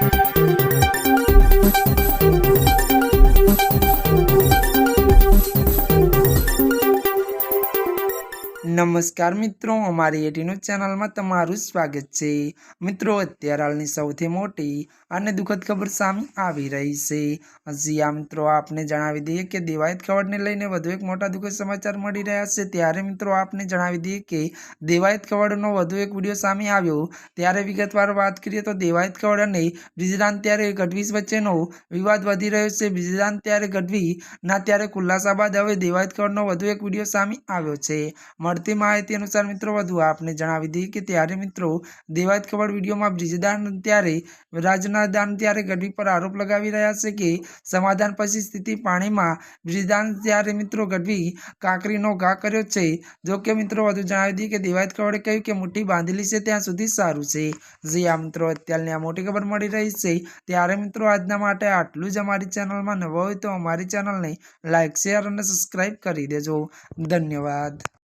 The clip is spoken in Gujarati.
Thank you. નમસ્કાર મિત્રો, અમારી એટીનું ચેનલમાં તમારું સ્વાગત છે. મિત્રો, અત્યારે હાલની સૌથી મોટી અને દુઃખદ ખબર સામે આવી રહી છે. હજી આ મિત્રો, આપને જણાવી દઈએ કે દેવાયત કવડને લઈને વધુ એક મોટા દુઃખદ સમાચાર મળી રહ્યા છે. ત્યારે મિત્રો, આપને જણાવી દઈએ કે દેવાયત કવડનો વધુ એક વીડિયો સામે આવ્યો. ત્યારે વિગતવાર વાત કરીએ તો દેવાયત કવડ અને બ્રિજરાન ત્યારે ગઢવી વચ્ચેનો વિવાદ વધી રહ્યો છે. બ્રિજરાન ત્યારે ગઢવી ના ત્યારે ખુલાસા બાદ હવે દેવાયત ખવડનો વધુ એક વીડિયો સામે આવ્યો છે. મળતી માહિતી અનુસાર મિત્રો વધુ આપને જણાવી દઈએ કે ત્યારે મિત્રો દેવાયત ખબર વિડીયોમાં બ્રિજદાન ત્યારે રાજના દાન ત્યારે ગઢવી પર આરોપ લગાવી રહ્યા છે કે સમાધાન પછી સ્થિતિ પાણીમાં બ્રિજદાન ત્યારે મિત્રો ગઢવી કાંકરીનો ઘા કર્યો છે. જો કે મિત્રો વધુ જણાવી દઈએ કે દેવાયત કવડે કહ્યું કે મુઠ્ઠી બાંધેલી છે, ત્યાં સુધી સારું છે. જે આ મિત્રો, અત્યારની આ મોટી ખબર મળી રહી છે. ત્યારે મિત્રો આજના માટે આટલું જ અમારી ચેનલમાં નવો હોય તો અમારી ચેનલને લાઇક શેર અને સબસ્ક્રાઈબ કરી દેજો. ધન્યવાદ.